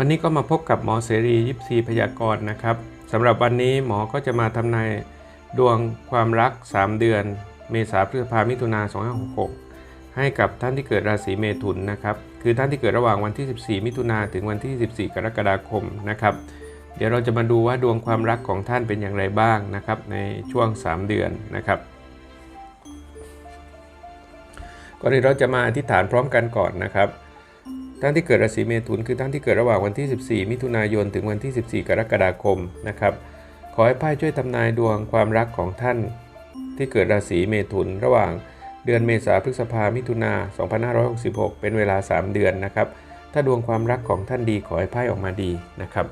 วันนี้ก็มาพบกับหมอเสรียิปซีพยากรณ์นะครับสำหรับวันนี้หมอก็จะมาทำนายดวงความรัก 3 เดือน เมษาพฤษภามิถุนา2566 ให้กับท่านที่เกิดราศีเมถุนนะครับ คือท่านที่เกิดระหว่างวันที่ 14 มิถุนาถึงวันที่ 14 กรกฎาคมนะครับ เดี๋ยวเราจะมาดูว่าดวงความรักของท่านเป็นอย่างไรบ้างนะครับในช่วง 3 เดือนนะครับก่อนอื่นเราจะมาอธิษฐานพร้อมกันก่อนนะครับ ท่านที่เกิดราศีเมถุนคือท่านที่เกิดระหว่างวันที่ 14 มิถุนายน ถึงวันที่ 14 กรกฎาคมนะครับ ขอให้ไพ่ช่วยทำนายดวงความรักของท่านที่เกิดราศีเมถุนระหว่างเดือนเมษาพฤษภามิถุนา2566 เป็นเวลา 3 เดือนนะครับ ถ้าดวงความรักของท่านดีขอให้ไพ่ออกมาดีนะครับ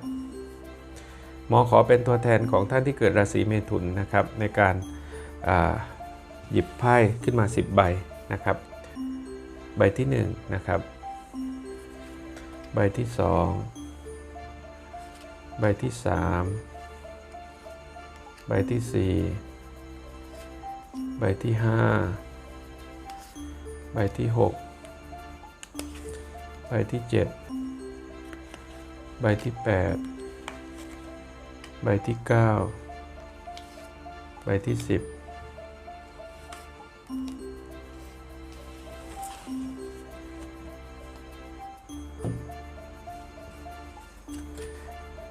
หมอขอเป็นตัวแทนของท่านที่เกิดราศีเมถุนนะครับในการหยิบไพ่ขึ้นมา 10 ใบนะครับ ใบที่1นะครับ ใบที่สองใบที่สามใบที่สี่ใบที่ห้าใบที่หกใบที่เจ็ดใบที่แปดใบที่เก้าใบที่สิบ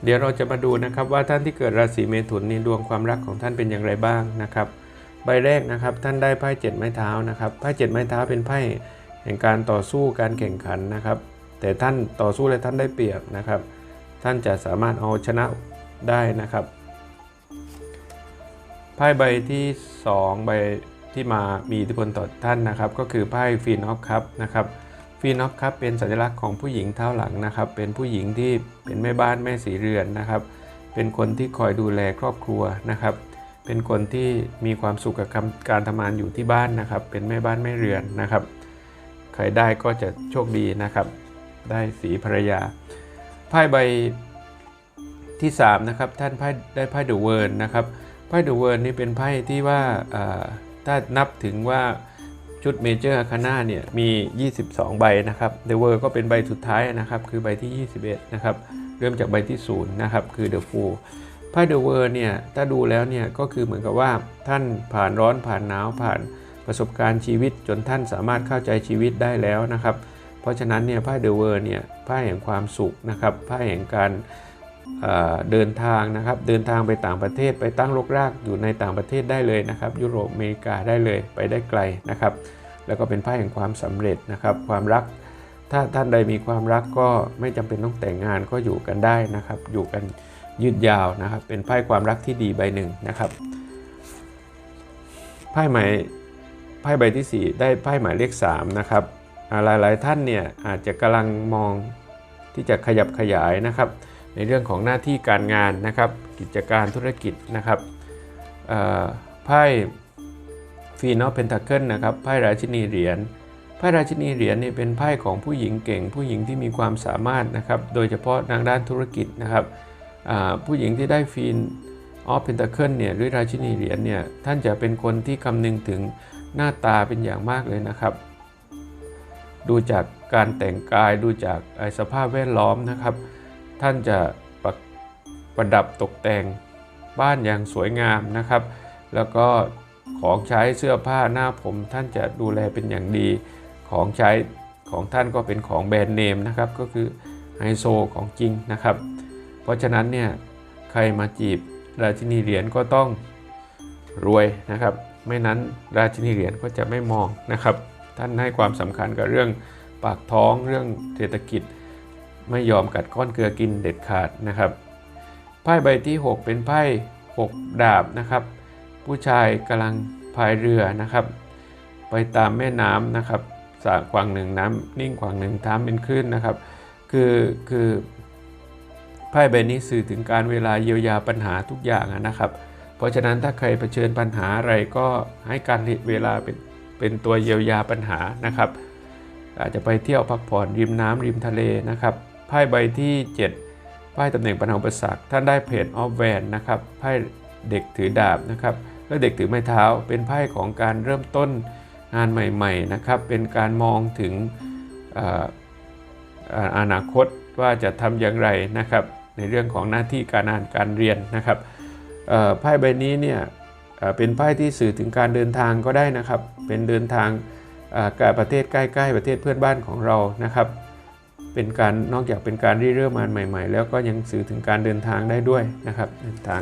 เดี๋ยวเราจะมาดูนะครับว่าท่านที่เกิดราศีเมถุนนี่ดวงความรักของท่านเป็นอย่างไรบ้างนะครับ ใบแรกนะครับท่านได้ไพ่เจ็ดไม้เท้านะครับไพ่เจ็ดไม้เท้าเป็นไพ่แห่งการต่อสู้การแข่งขันนะครับ แต่ท่านต่อสู้และท่านได้เปรียบนะครับ ท่านจะสามารถเอาชนะได้นะครับไพ่ใบที่ 2 ใบที่มามีอิทธิพลต่อท่านนะครับ ก็คือไพ่ฟีนอฟคัพนะครับ ฟีน็อฟคัพเป็นสัญลักษณ์ของผู้หญิงเท้าหลังนะครับ เป็นผู้หญิงที่เป็นแม่บ้านแม่สีเรือนนะครับ เป็นคนที่คอยดูแลครอบครัวนะครับ เป็นคนที่มีความสุขกับการทำงานอยู่ที่บ้านนะครับ เป็นแม่บ้านแม่เรือนนะครับ ใครได้ก็จะโชคดีนะครับ ได้สีภรรยาไพ่ใบที่3นะครับท่านไพ่ได้ไพ่เดอะเวิร์นนะครับไพ่เดอะเวิร์นนี่เป็นไพ่ที่ว่าถ้านับถึงว่า ชุดเมเจอร์คาน่าเนี่ยมี 22 ใบนะครับเดอะเวิร์ก็เป็นใบสุดท้ายนะครับ คือใบที่ 21 นะครับ เริ่มจากใบที่ 0 นะครับ คือเดอะฟูลไพ่เดอะเวิร์เนี่ย ถ้าดูแล้วเนี่ย ก็คือเหมือนกับว่าท่านผ่านร้อนผ่านหนาวผ่านประสบการณ์ชีวิต จนท่านสามารถเข้าใจชีวิตได้แล้วนะครับ เพราะฉะนั้นเนี่ยไพ่เดอะเวิร์เนี่ยไพ่แห่งความสุขนะครับไพ่แห่งการ เดินทางนะครับเดินทางไปต่างประเทศไปตั้งรกรากอยู่ในต่างประเทศได้เลยนะครับ ยุโรปอเมริกาได้เลยไปได้ไกลนะครับ แล้วก็เป็นไพ่แห่งความสำเร็จนะครับ ความรัก ถ้าท่านใดมีความรักก็ไม่จำเป็นต้องแต่งงานก็อยู่กันได้นะครับ อยู่กันยืดยาวนะครับ เป็นไพ่ความรักที่ดีใบหนึ่งนะครับไพ่หมายไพ่ใบที่ 4 ได้ไพ่หมายเลข3นะครับหลายๆท่านเนี่ยอาจจะกำลังมองที่จะขยับขยายนะครับ ในเรื่องของหน้าที่การงานนะครับ กิจการธุรกิจนะครับไพ่ฟีนอเพนทาเคิลนะครับไพ่ราชินีเหรียญไพ่ราชินีเหรียญนี่เป็นไพ่ของผู้หญิงเก่ง ผู้หญิงที่มีความสามารถนะครับ โดยเฉพาะทางด้านธุรกิจนะครับผู้หญิงที่ได้ฟีนออฟเพนทาเคิลเนี่ยหรือราชินีเหรียญเนี่ยท่านจะเป็นคนที่คำนึงถึงหน้าตาเป็นอย่างมากเลยนะครับ ดูจากการแต่งกายดูจากสภาพแวดล้อมนะครับ ท่านจะประประดับตกแต่งบ้านอย่างสวยงามนะครับ แล้วก็ของใช้เสื้อผ้าหน้าผมท่านจะดูแลเป็นอย่างดี ของใช้ของท่านก็เป็นของแบรนด์เนมนะครับ ก็คือไฮโซของจริงนะครับ เพราะฉะนั้นเนี่ยใครมาจีบราชินีเหรียญก็ต้องรวยนะครับ ไม่นั้นราชินีเหรียญก็จะไม่มองนะครับ ท่านให้ความสำคัญกับเรื่องปากท้องเรื่องเศรษฐกิจ ไม่ยอมกัดก้อนเกลือกินเด็ดขาดนะครับไพ่ใบที่ 6 เป็นไพ่6ดาบนะครับ ผู้ชายกำลังพายเรือนะครับ ไปตามแม่น้ำนะครับสาขวางหนึ่งน้ำนิ่งขวางหนึ่งท้าเป็นคลื่นนะครับ คือคือไพ่ใบนี้สื่อถึงการเวลาเยียวยาปัญหาทุกอย่างนะครับ เพราะฉะนั้นถ้าใครเผชิญปัญหาอะไรก็ให้การเวลาเป็นเป็นตัวเยียวยาปัญหานะครับ อาจจะไปเที่ยวพักผ่อนริมน้ำริมทะเลนะครับ ไพ่ใบที่ 7 ไพ่ตำแหน่งปัญหาอุปสรรคท่านได้เพจออฟแวนนะครับ ไพ่เด็กถือดาบนะครับและเด็กถือไม้เท้า เป็นไพ่ของการเริ่มต้นงานใหม่ๆนะครับ เป็นการมองถึงอนาคตว่าจะทำอย่างไรนะครับ ในเรื่องของหน้าที่การงานการเรียนนะครับไพ่ใบนี้เนี่ยเป็นไพ่ที่สื่อถึงการเดินทางก็ได้นะครับ เป็นเดินทางกับประเทศใกล้ ๆ ประเทศเพื่อนบ้านของเรานะครับ เป็นการนอกจากเป็นการริเริ่มงานใหม่ ๆ แล้วก็ยังสื่อถึงการเดินทางได้ด้วยนะครับเดินทาง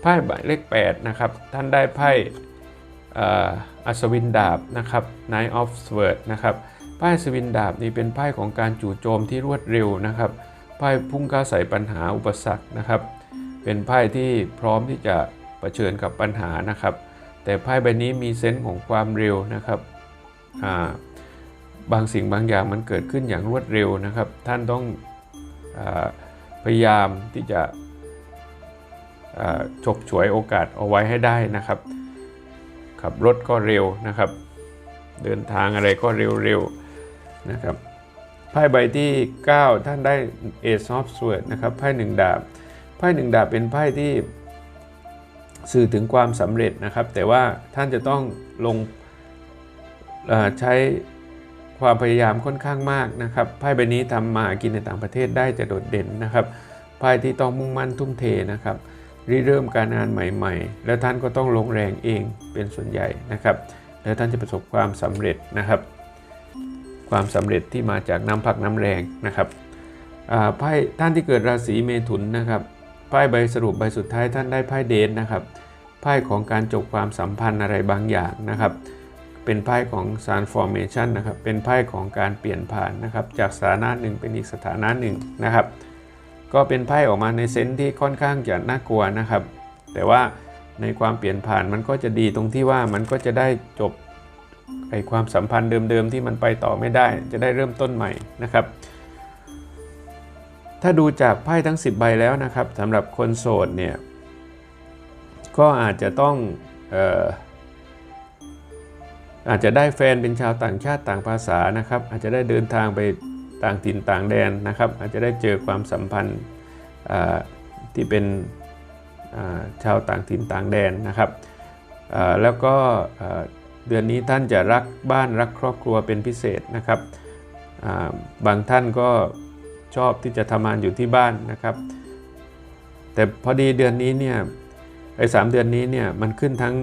ไพ่ใบเลข8นะครับท่านได้ไพ่อัศวินดาบนะครับ Knight of Swords นะครับไพ่อัศวินดาบนี่เป็นไพ่ของการจู่โจมที่รวดเร็วนะครับไพ่พุ่งก้าใส่ปัญหาอุปสรรคนะครับ เป็นไพ่ที่พร้อมที่จะะเผชิญกับปัญหานะครับ แต่ไพ่ใบนี้มีเซนส์ของความเร็วนะครับ บางสิ่งบางอย่างมันเกิดขึ้นอย่างรวดเร็วนะครับ ท่านต้องอพยายามที่จะฉกฉวยโอกาสเอาไว้ให้ได้นะครับ ขับรถก็เร็วนะครับ เดินทางอะไรก็เร็วๆนะครับไพ่ใบที่ 9 ท่านได้ Ace of Swords นะครับไพ่หนึ่งดาบไพ่หนึ่งดาบเป็นไพ่ที่สื่อถึงความสำเร็จนะครับ แต่ว่าท่านจะต้องลง ใช้ความพยายามค่อนข้างมากนะครับไพ่ใบนี้ทำมาหากินในต่างประเทศได้จะโดดเด่นนะครับไพ่ที่ต้องมุ่งมั่นทุ่มเทนะครับริเริ่มการงานใหม่ ๆ แล้วท่านก็ต้องลงแรงเองเป็นส่วนใหญ่นะครับ แล้วท่านจะประสบความสำเร็จนะครับ ความสำเร็จที่มาจากน้ำพักน้ำแรงนะครับไพ่ท่านที่เกิดราศีเมถุนนะครับไพ่ใบสรุปใบสุดท้ายท่านได้ไพ่เดนนะครับไพ่ของการจบความสัมพันธ์อะไรบางอย่างนะครับ เป็นไพ่ของ transformation นะครับ เป็นไพ่ของการเปลี่ยนผ่านนะครับ จากสถานะหนึ่งเป็นอีกสถานะหนึ่งนะครับ ก็เป็นไพ่ออกมาในเซนส์ที่ค่อนข้างจะน่ากลัวนะครับ แต่ว่าในความเปลี่ยนผ่านมันก็จะดีตรงที่ว่ามันก็จะได้จบไอความสัมพันธ์เดิมๆที่มันไปต่อไม่ได้ จะได้เริ่มต้นใหม่นะครับ ถ้าดูจากไพ่ทั้ง 10 ใบแล้วนะครับสำหรับคนโสดเนี่ยก็อาจจะต้องเออ อาจจะได้แฟนเป็นชาวต่างชาติต่างภาษานะครับ อาจจะได้เดินทางไปต่างถิ่นต่างแดนนะครับ อาจจะได้เจอความสัมพันธ์ที่เป็นชาวต่างถิ่นต่างแดนนะครับแล้วก็เดือนนี้ท่านจะรักบ้านรักครอบครัวเป็นพิเศษนะครับบางท่านก็ชอบที่จะทำงานอยู่ที่บ้านนะครับ แต่พอดีเดือนนี้เนี่ยไอ้สามเดือนนี้เนี่ยมันขึ้นทั้ง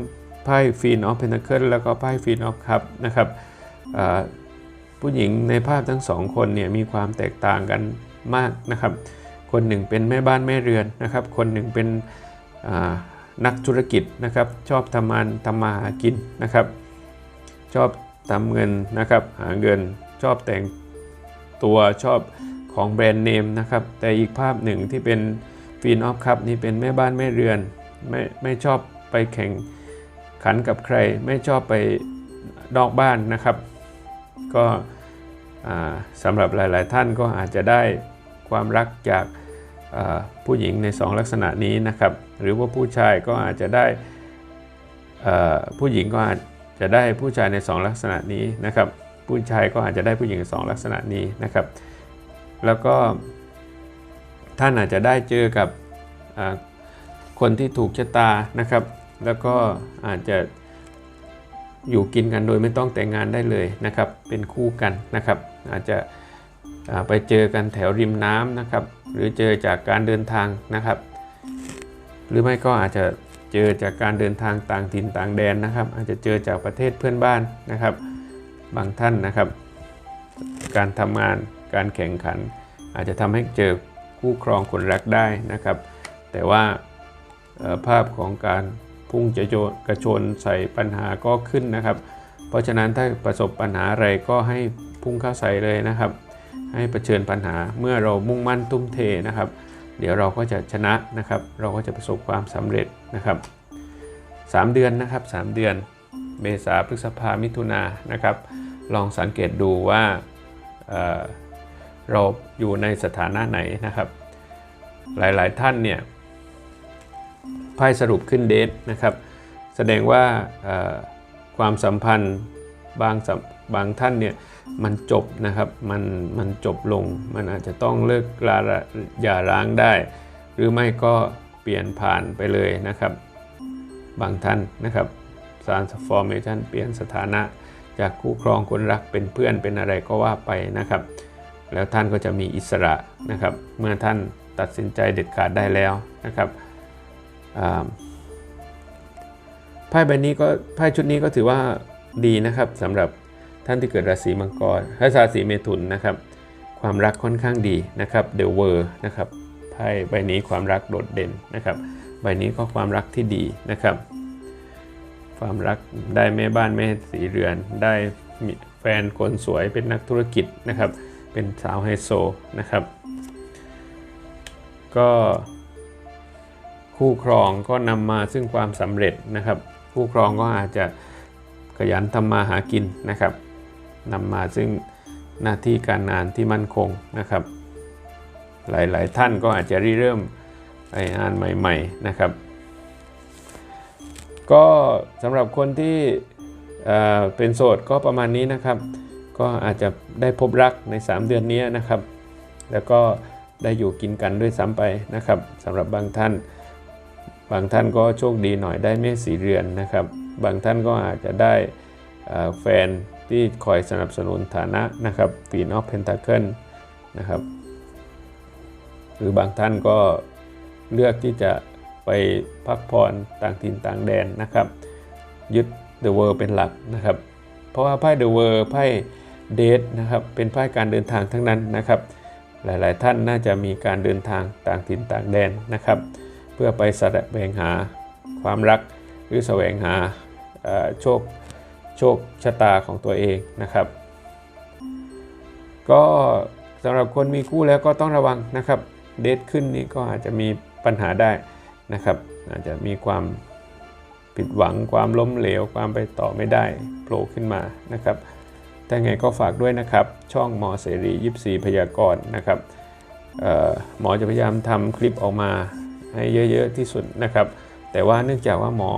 ไพ่ฟีนออฟเพนเคิลแล้วก็ไพ่ฟีนออฟคัพนะครับผู้หญิงในภาพทั้งสองคนเนี่ยมีความแตกต่างกันมากนะครับ คนหนึ่งเป็นแม่บ้านแม่เรือนนะครับ คนหนึ่งเป็นนักธุรกิจนะครับ ชอบทำงานทำมาหากินนะครับ ชอบทำเงินนะครับ หาเงินชอบแต่งตัวชอบของแบรนด์เนมนะครับ แต่อีกภาพหนึ่งที่เป็นฟีนออฟคัพนี่เป็นแม่บ้านแม่เรือน ไม่ไม่ชอบไปแข่ง ขันกับใครไม่ชอบไปนอกบ้านนะครับ ก็สำหรับหลาย ๆ ท่านก็อาจจะได้ความรักจากผู้หญิงในสองลักษณะนี้นะครับ หรือว่าผู้ชายก็อาจจะได้ผู้หญิงก็อาจจะได้ผู้ชายในสองลักษณะนี้นะครับ ผู้ชายก็อาจจะได้ผู้หญิงสองลักษณะนี้นะครับ แล้วก็ท่านอาจจะได้เจอกับคนที่ถูกชะตานะครับ แล้วก็อาจจะอยู่กินกันโดยไม่ต้องแต่งงานได้เลยนะครับ เป็นคู่กันนะครับ อาจจะไปเจอกันแถวริมน้ำนะครับ หรือเจอจากการเดินทางนะครับ หรือไม่ก็อาจจะเจอจากการเดินทางต่างถิ่นต่างแดนนะครับ อาจจะเจอจากประเทศเพื่อนบ้านนะครับ บางท่านนะครับ การทำงานการแข่งขัน อาจจะทำให้เจอคู่ครองคนรักได้นะครับ แต่ว่าภาพของการ พุ่งจะโจนกระโจนใส่ปัญหาก็ขึ้นนะครับ เพราะฉะนั้นถ้าประสบปัญหาอะไรก็ให้พุ่งเข้าใส่เลยนะครับ ให้เผชิญปัญหาเมื่อเรามุ่งมั่นทุ่มเทนะครับ เดี๋ยวเราก็จะชนะนะครับ เราก็จะประสบความสำเร็จนะครับ 3 เดือนนะครับ 3 เดือน เมษาพฤษภามิถุนานะครับ ลองสังเกตดูว่าเเราอยู่ในสถานะไหนนะครับ หลายๆท่านเนี่ย ไพ่สรุปขึ้นเดทนะครับ แสดงว่าความสัมพันธ์บางบางท่านเนี่ยมันจบนะครับมันมันจบลง มันอาจจะต้องเลิกลาอย่าร้างได้ หรือไม่ก็เปลี่ยนผ่านไปเลยนะครับ บางท่านนะครับ transformation เปลี่ยนสถานะจากคู่ครองคนรักเป็นเพื่อนเป็นอะไรก็ว่าไปนะครับ แล้วท่านก็จะมีอิสระนะครับ เมื่อท่านตัดสินใจเด็ดขาดได้แล้วนะครับ ไพ่ใบนี้ก็ไพ่ชุดนี้ก็ถือว่าดีนะครับสำหรับท่านที่เกิดราศีมังกรถ้าราศีเมถุนนะครับ ความรักค่อนข้างดีนะครับเดอะเวอร์นะครับไพ่ใบนี้ความรักโดดเด่นนะครับ ใบนี้ก็ความรักที่ดีนะครับ ความรักได้แม่บ้านแม่สีเรือน ได้มีแฟนคนสวยเป็นนักธุรกิจนะครับ เป็นสาวไฮโซนะครับ ก็ คู่ครองก็นำมาซึ่งความสำเร็จนะครับ คู่ครองก็อาจจะขยันทำมาหากินนะครับนำมาซึ่งหน้าที่การงานที่มั่นคงนะครับ หลายๆ ท่านก็อาจจะริเริ่มไปงานใหม่ ๆนะครับ ก็สำหรับคนที่เเป็นโสดก็ประมาณนี้นะครับ ก็อาจจะได้พบรักใน 3 เดือนนี้นะครับ แล้วก็ได้อยู่กินกันด้วยซ้ำไปนะครับสำหรับบางท่าน บางท่านก็โชคดีหน่อยได้เมษสีเรือนนะครับ บางท่านก็อาจจะได้แฟนที่คอยสนับสนุนฐานะนะครับปีนอฟเพนทาเคิลนะครับหรือบางท่านก็เลือกที่จะไปพักผ่อนต่างถิ่นต่างแดนนะครับ ยึด The World เป็นหลักนะครับ เพราะว่าไพ่ The World ไพ่เดทนะครับเป็นไพ่การเดินทางทั้งนั้นนะครับ หลายๆท่านน่าจะมีการเดินทางต่างถิ่นต่างแดนนะครับ พื่อไปแสวงหาความรักหรือแสวงหาโชคโชคชะตาของตัวเองนะครับ ก็สำหรับคนมีคู่แล้วก็ต้องระวังนะครับ เดทขึ้นนี้ก็อาจจะมีปัญหาได้นะครับ อาจจะมีความผิดหวังความล้มเหลว ความไปต่อไม่ได้โผล่ขึ้นมานะครับแต่ไงก็ฝากด้วยนะครับ ช่องหมอเสรียิบสีพยากรณ์นะครับหมอจะพยายามทำคลิปออกมา ให้เยอะๆที่สุดนะครับ แต่ว่าเนื่องจากว่าหมอ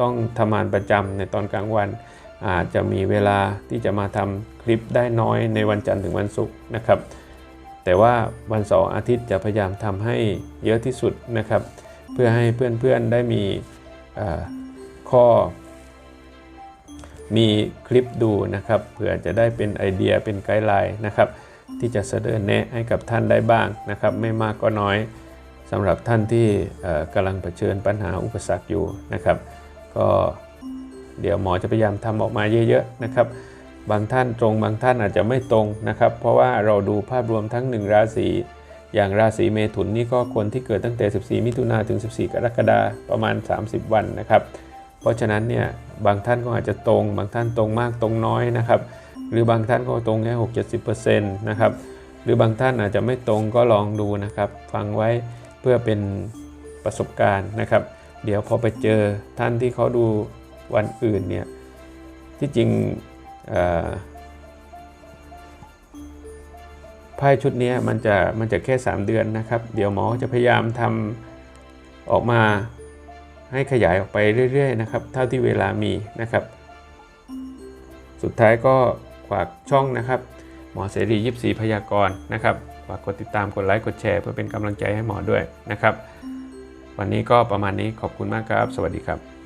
ต้องทำงานประจำในตอนกลางวัน อาจจะมีเวลาที่จะมาทำคลิปได้น้อยในวันจันทร์ถึงวันศุกร์นะครับ แต่ว่าวันเสาร์อาทิตย์จะพยายามทำให้เยอะที่สุดนะครับ เพื่อให้เพื่อนๆได้มีข้อ มีคลิปดูนะครับเผื่อจะได้เป็นไอเดียเป็นไกด์ไลน์นะครับ ที่จะเสนอแนะให้กับท่านได้บ้างนะครับ ไม่มากก็น้อย สำหรับท่านที่กำลังเผชิญปัญหาอุปสรรคอยู่นะครับ ก็เดี๋ยวหมอจะพยายามทำออกมาเยอะๆนะครับ บางท่านตรงบางท่านอาจจะไม่ตรงนะครับ เพราะว่าเราดูภาพรวมทั้ง 1 ราศีอย่างราศีเมถุนนี่ก็คนที่เกิดตั้งแต่ 14 มิถุนาถึง 14 กรกฎาคมประมาณ 30 วันนะครับ เพราะฉะนั้นเนี่ยบางท่านก็อาจจะตรง บางท่านตรงมากตรงน้อยนะครับ หรือบางท่านก็ตรงแค่หกเจ็ดสิบเปอร์เซ็นต์นะครับ หรือบางท่านอาจจะไม่ตรงก็ลองดูนะครับ ฟังไว้ เพื่อเป็นประสบการณ์นะครับ เดี๋ยวพอไปเจอท่านที่เขาดูวันอื่นเนี่ยที่จริงไพ่ชุดนี้มันจะมันจะแค่ 3 เดือนนะครับ เดี๋ยวหมอจะพยายามทำออกมาให้ขยายออกไปเรื่อยๆนะครับเท่าที่เวลามีนะครับ สุดท้ายก็ฝากช่องนะครับ หมอเสรียิบสีพยากรณ์นะครับ ฝากกดติดตามกดไลค์กดแชร์เพื่อเป็นกำลังใจให้หมอด้วยนะครับ วันนี้ก็ประมาณนี้ขอบคุณมากครับ สวัสดีครับ